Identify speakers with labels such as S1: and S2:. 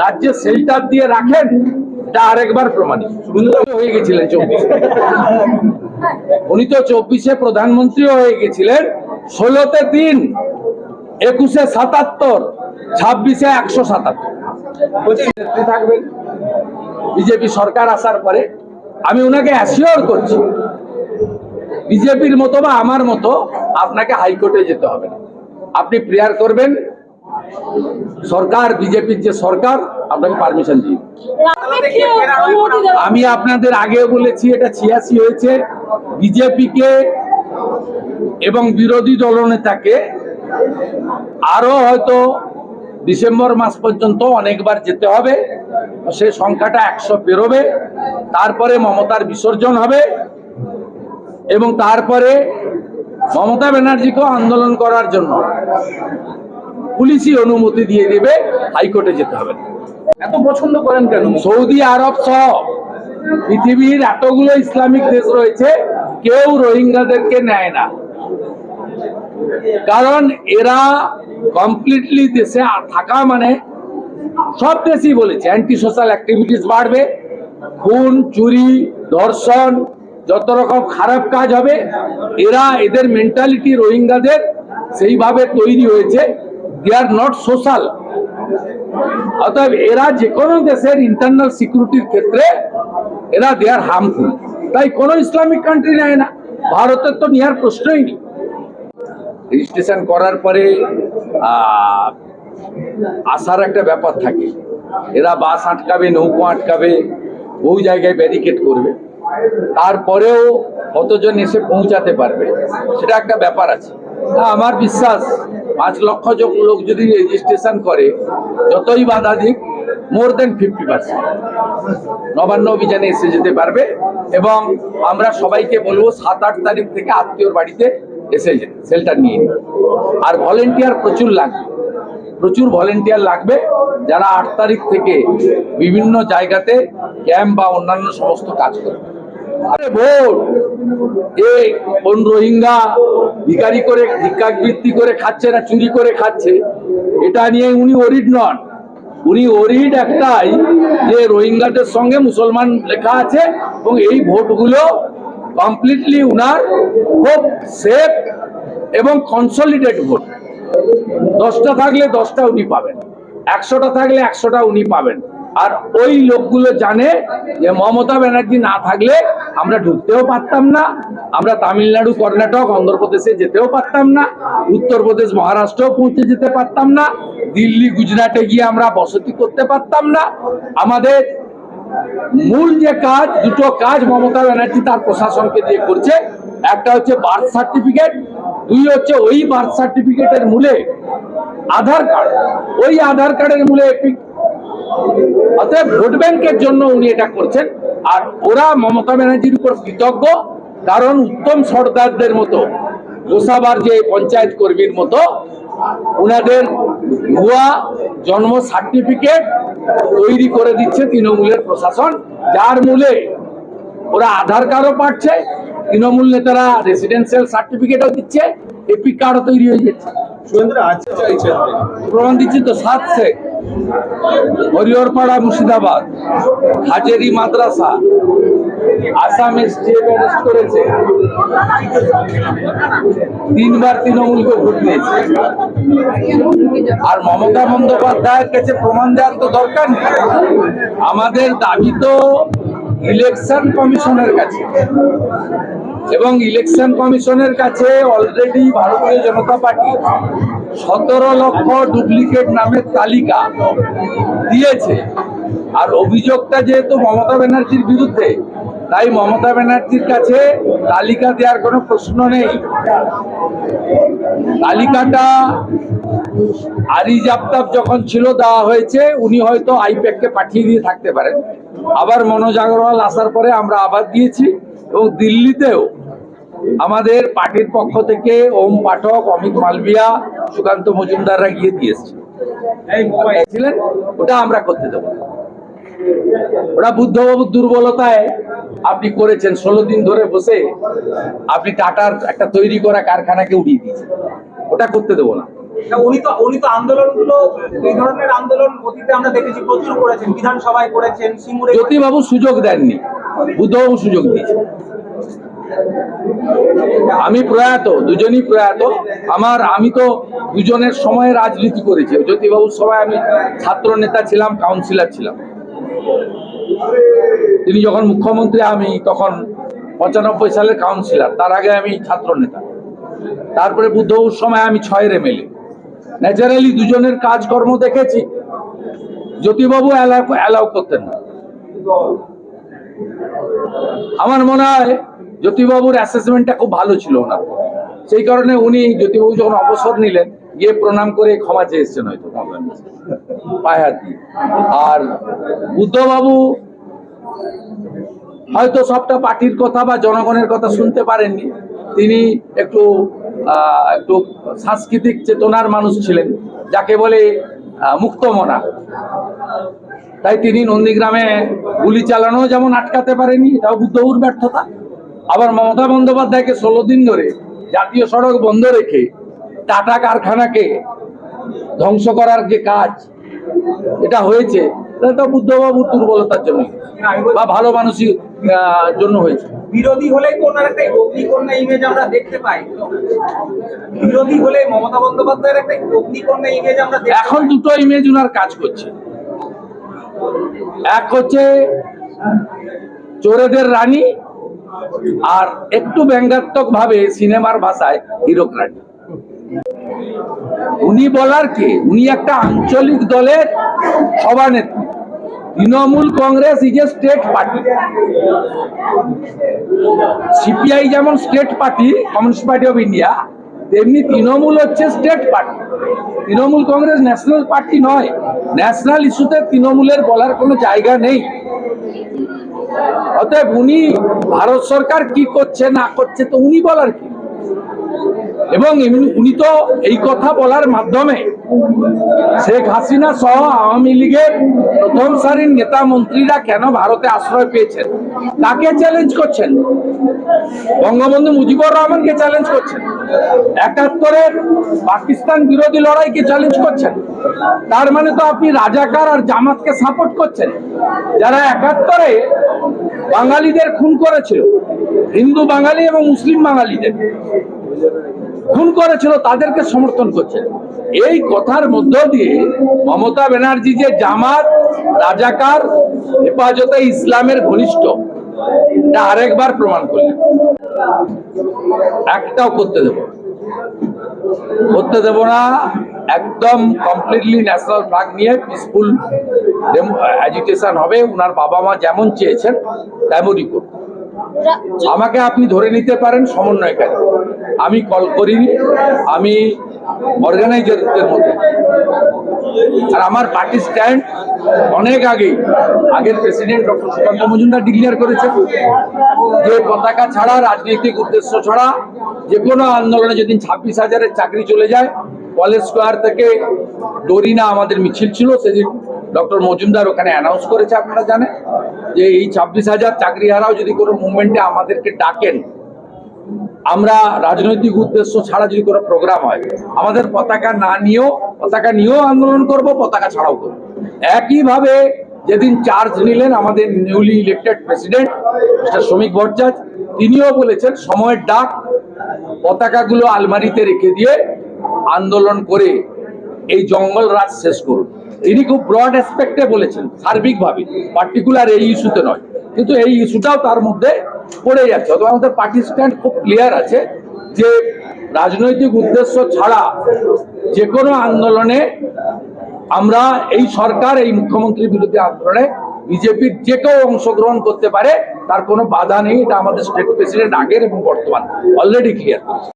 S1: রাজ্যে শেল্টার দিয়ে রাখেন, এটা আরেকবার প্রমাণিত। হয়ে গেছিলেন চব্বিশে। উনি তো চব্বিশে প্রধানমন্ত্রীও হয়ে গেছিলেন। ষোলোতে তিন, একুশে সাতাত্তর, ছাব্বিশে একশো সাতাত্তর। থাকবেন? বিজেপি সরকার আসার পরে আমি ওনাকে অ্যাসিওর করছি বিজেপির মতো বা আমার মতো আপনাকে হাইকোর্টে যেতে হবে না। আপনি প্রেয়ার করবেন সরকার, বিজেপির যে সরকার, আপনাকে পারমিশন
S2: দেওয়া
S1: আমি আপনাদের আগে বলেছি, এটা ছিয়াশি হয়েছে। বিজেপিকে এবং বিরোধী দলনেতাকে আরও হয়তো ডিসেম্বর মাস পর্যন্ত অনেকবার যেতে হবে। সে সংখ্যাটা একশো পেরোবে তারপরে মমতার বিসর্জন হবে। এবং তারপরে মমতা ব্যানার্জিকেও আন্দোলন করার জন্য পুলিশই অনুমতি দিয়ে দিবে হাইকোর্টে যেতে হবে।
S3: এত পছন্দ করেন কেন?
S1: সৌদি আরব সহ পৃথিবীর এতগুলো ইসলামিক দেশ রয়েছে কেউ রোহিঙ্গাদেরকে নেয় না। কারণ এরা কমপ্লিটলি দেশে থাকা মানে সব দেশই বলেছে অ্যান্টি সোশ্যাল অ্যাক্টিভিটিস বাড়বে খুন চুরি ধর্ষণ যত রকম খারাপ কাজ হবে এরা এদের মেন্টালিটি রোহিঙ্গাদের সেইভাবে তৈরি হয়েছে। দে আর নট সোশ্যাল অতএব এরা যে কোনো দেশের ইন্টারনাল সিকিউরিটির ক্ষেত্রে, এরা দে আর হার্মফুল তাই কোনো ইসলামিক কান্ট্রি নেয় না। ভারতের তো নেওয়ার প্রশ্নই নেই। রেজিস্ট্রেশন করার পরে আসার একটা ব্যাপার থাকে। এরা বাস আটকাবে, নৌকো আটকাবে, বহু জায়গায় ব্যারিকেড করবে। তারপরেও কতজন এসে পৌঁছাতে পারবে, সেটা একটা ব্যাপার আছে। আমার বিশ্বাস। পাঁচ লক্ষ লোক যদি রেজিস্ট্রেশন করে, যতই বাধা দিক more than fifty percent Nabanna অভিযানে এসে যেতে পারবে এবং আমরা সবাইকে বলব সাত আট তারিখ থেকে আত্মীয়র বাড়িতে এসে যেতে শেল্টার নিয়ে আর ভলেন্টিয়ার প্রচুর লাগবে। প্রচুর ভলেন্টিয়ার লাগবে যারা আট তারিখ থেকে বিভিন্ন জায়গাতে ক্যাম্প বা অন্যান্য সমস্ত কাজ করবে। ভোট! এই কোন রোহিঙ্গা ভিখারি করে ভিক্ষাবৃত্তি করে খাচ্ছে না, চুরি করে খাচ্ছে, এটা নিয়ে উনি ওরিড নন। উনি ওরিড একটাই যে রোহিঙ্গাদের সঙ্গে মুসলমান লেখা আছে এবং এই ভোটগুলো কমপ্লিটলি উনার খুব সেফ এবং কনসলিডেট ভোট। দশটা থাকলে দশটা উনি পাবেন। একশোটা থাকলে একশোটা উনি পাবেন। আর ওই লোকগুলো জানে যে মমতা ব্যানার্জি না থাকলে আমরা ঢুকতেও পারতাম না, আমরা তামিলনাড়ু, কর্ণাটক, অন্ধ্রপ্রদেশে যেতেও পারতাম না, উত্তরপ্রদেশ, মহারাষ্ট্রও পৌঁছে যেতে পারতাম না, দিল্লি, গুজরাটে গিয়ে আমরা বসতি করতে পারতাম না। আমাদের মূল যে কাজ, দুটো কাজ মমতা ব্যানার্জি তার প্রশাসনকে দিয়ে করছে। একটা হচ্ছে বার্থ সার্টিফিকেট, দুই হচ্ছে ওই বার্থ সার্টিফিকেটের মূলে আধার কার্ড। ওই আধার কার্ডের মূলে অতএব ভোট ব্যাংকের জন্য উনি এটা করছেন। আর ওরা মমতা ব্যানার্জির উপর কৃতজ্ঞ কারণ উত্তম সর্দারদের মতো গোসাবার যে পঞ্চায়েত কর্মীর মতো ওনাদের ভুয়া জন্ম সার্টিফিকেট তৈরি করে দিচ্ছে তৃণমূলের প্রশাসন যার মূলে ওরা আধার কার্ডও পাচ্ছে তৃণমূল নেতারা রেসিডেন্সিয়াল সার্টিফিকেটও দিচ্ছে এপিক কার্ডও তৈরি হয়ে যাচ্ছে প্রমাণ দিচ্ছি তো সাত সে হরিহরপাড়া মুর্শিদাবাদ, হাজেরি মাদ্রাসা আসাম করেছে, তিনবার তৃণমূলকে ভোট দিয়েছে। আর মমতা বন্দ্যোপাধ্যায়ের কাছে প্রমাণ দেওয়ার তো দরকার নেই। আমাদের দাবি তো ইলেকশন কমিশনের কাছে। এবং ইলেকশন কমিশনের কাছে অলরেডি ভারতীয় জনতা পার্টি সতেরো লক্ষ ডুপ্লিকেট নামের তালিকা দিয়েছে। আর অভিযোগটা যেহেতু মমতা ব্যানার্জির বিরুদ্ধে, তাই মমতা ব্যানার্জির কাছে তালিকা দেওয়ার কোনো প্রশ্ন নেই। তালিকাটা আরিজ আফতাব যখন ছিল দেওয়া হয়েছে, উনি হয়তো আইপ্যাককে পাঠিয়ে দিয়ে থাকতে পারেন। আবার মনোজ আগরওয়াল আসার পরে আমরা আবার দিয়েছি এবং দিল্লিতেও আমাদের পার্টির পক্ষ থেকে ওম পাঠক, অমিত মালবিয়া সুকান্ত মজুমদাররা গিয়ে দিয়েছে ছিলেন ওটা আমরা করতে দেবো। ওটা বুদ্ধবাবুর দুর্বলতায় আপনি করেছেন। ষোলো দিন ধরে বসে আপনি টাটার একটা তৈরি করা কারখানাকে উড়িয়ে দিয়েছেন। ওটা করতে দেবো না।
S4: উনি তো উনি তো আন্দোলনগুলো এই ধরনের আন্দোলন অতীতে আমরা দেখেছি প্রচুর করেছেন। বিধানসভায় করেছেন সিঙ্গুরে
S1: জ্যোতিবাবু সুযোগ দেননি। বুদ্ধবাবু সুযোগ দিয়েছে আমি প্রয়াত, দুজনই প্রয়াত। আমার, আমি তো দুজনের সময় রাজনীতি করেছি। জ্যোতিবাবুর সময় আমি ছাত্র নেতা ছিলাম কাউন্সিলর ছিলাম। তিনি যখন মুখ্যমন্ত্রী, আমি তখন পঁচানব্বই সালের কাউন্সিলর তার আগে আমি ছাত্র নেতা। তারপরে বুদ্ধবাবুর সময় আমি ছয়ের এমএলএ। ন্যাচারালি দুজনের কাজকর্ম দেখেছি। জ্যোতিবাবু অ্যালাউ করতেন না। আমার মনে হয় জ্যোতিবাবুর অ্যাসেসমেন্টটা খুব ভালো ছিল ওনার। সেই কারণে উনি জ্যোতিবাবু যখন অবসর নিলেন, গিয়ে প্রণাম করে ক্ষমা চেয়ে এসছেন হয়তো পায়ে হাত আর বুদ্ধবাবু হয়তো সবটা পার্টির কথা বা জনগণের কথা শুনতে পারেননি। তিনি একটু একটু সাংস্কৃতিক চেতনার মানুষ ছিলেন, যাকে বলে মুক্তমনা। তাই তিনি নন্দীগ্রামে গুলি চালানো যেমন আটকাতে পারেনি, এটাও বুদ্ধবাবুর ব্যর্থতা। আবার মমতা বন্দ্যোপাধ্যায়কে ষোলো দিন ধরে জাতীয় সড়ক বন্ধ রেখে টাটা কারখানাকে ধ্বংস করার যে কাজ এটা হয়েছে এটা দুর্বলতার জন্য বা ভালো মানুষই জন্য হয়েছে।
S4: বিরোধী তো ওনার একটা অগ্নিকন্যা ইমেজ আমরা দেখতে পাই। বিরোধী হলে মমতা বন্দ্যোপাধ্যায়ের একটা অগ্নিকন্যা ইমেজ আমরা
S1: এখন। দুটো ইমেজ উনার কাজ করছে। এক হচ্ছে চোরেদের রানী আর একটু ব্যঙ্গাত্মক ভাবে সিনেমার ভাষায় হিরোক উনি বলার কে? উনি একটা আঞ্চলিক দলের সভানেত্রী। Trinamool Congress is a state party CPI যেমন state party communist party of India তেমনি তৃণমূল হচ্ছে state party Trinamool Congress national party নয়। ন্যাশনাল ইস্যুতে তৃণমূলের বলার কোনো জায়গা নেই। অতএব উনি ভারত সরকার কি করছে না করছে তো উনি বলার কি? এবং উনি তো এই কথা বলার মাধ্যমে শেখ হাসিনা সহ আওয়ামী লীগের প্রথম সারির নেতা মন্ত্রীরা কেন ভারতে আশ্রয় পেয়েছেন? তাকে চ্যালেঞ্জ করছেন? বঙ্গবন্ধু মুজিবুর রহমানকে চ্যালেঞ্জ করছেন? একাত্তরের পাকিস্তান বিরোধী লড়াইকে চ্যালেঞ্জ করছেন? তার মানে তো আপনি রাজাকার আর জামাতকে সাপোর্ট করছেন। যারা একাত্তরে বাঙালিদের খুন করেছিল, হিন্দু বাঙালি এবং মুসলিম বাঙালিদের। খুন করেছিল তাদেরকে সমর্থন করছে। এই কথার মধ্য দিয়ে মমতা ব্যানার্জি যে জামাত রাজাকার হেফাজতে ইসলামের ঘনিষ্ঠ এটা আরেকবার প্রমাণ করলেন। একটাও করতে দেব করতে দেব না একদম কমপ্লিটলি ন্যাশনাল ফ্ল্যাগ নিয়ে পিসফুল অ্যাজিটেশন হবে ওনার বাবা মা যেমন চেয়েছেন তেমনই করব। আমাকে আপনি ধরে নিতে পারেন সমন্বয়কারী। আমি কল করিনি, আমি অর্গানাইজারদের মধ্যে। আর আমার পার্টি স্ট্যান্ড অনেক আগে আগের president doctor Sukanta Majumdar declare করেছে যে পতাকা ছাড়া, রাজনৈতিক উদ্দেশ্য ছাড়া যে কোনো আন্দোলনে যেদিন ছাব্বিশ হাজারের চাকরি চলে যায় কলেজ স্কোয়ার থেকে ডোরিনা আমাদের মিছিল ছিল, সেদিন ডক্টর মজুমদার ওখানে অ্যানাউন্স করেছে, আপনারা জানেন। যে এই ছাব্বিশ হাজার চাকরি হারাও যদি কোনো মুভমেন্টে আমাদেরকে ডাকেন আমরা রাজনৈতিক উদ্দেশ্য ছাড়া যদি কোনো প্রোগ্রাম হয়, আমাদের পতাকা না নিয়েও, পতাকা নিয়েও আন্দোলন করব, পতাকা ছাড়াও করব। একইভাবে যেদিন চার্জ নিলেন আমাদের নিউলি ইলেক্টেড প্রেসিডেন্ট মিস্টার শ্রমিক ভট্টাচার্য তিনিও বলেছেন, সময়ের ডাক, পতাকাগুলো আলমারিতে রেখে দিয়ে আন্দোলন করে এই জঙ্গল রাজ শেষ করুন। তিনি খুব ব্রড অ্যাসপেক্টে বলেছেন, সার্বিকভাবে পার্টিকুলার এই ইস্যুতে নয়। কিন্তু এই ইস্যুটাও তার মধ্যে পড়ে যাচ্ছে। অথবা আমাদের পার্টি স্ট্যান্ড খুব ক্লিয়ার আছে যে রাজনৈতিক উদ্দেশ্য ছাড়া যে কোনো আন্দোলনে আমরা এই সরকার, এই মুখ্যমন্ত্রীর বিরুদ্ধে আন্দোলনে বিজেপির যে কেউ অংশগ্রহণ করতে পারে, তার কোনো বাধা নেই। এটা আমাদের স্টেট প্রেসিডেন্ট আগের এবং বর্তমান অলরেডি ক্লিয়ার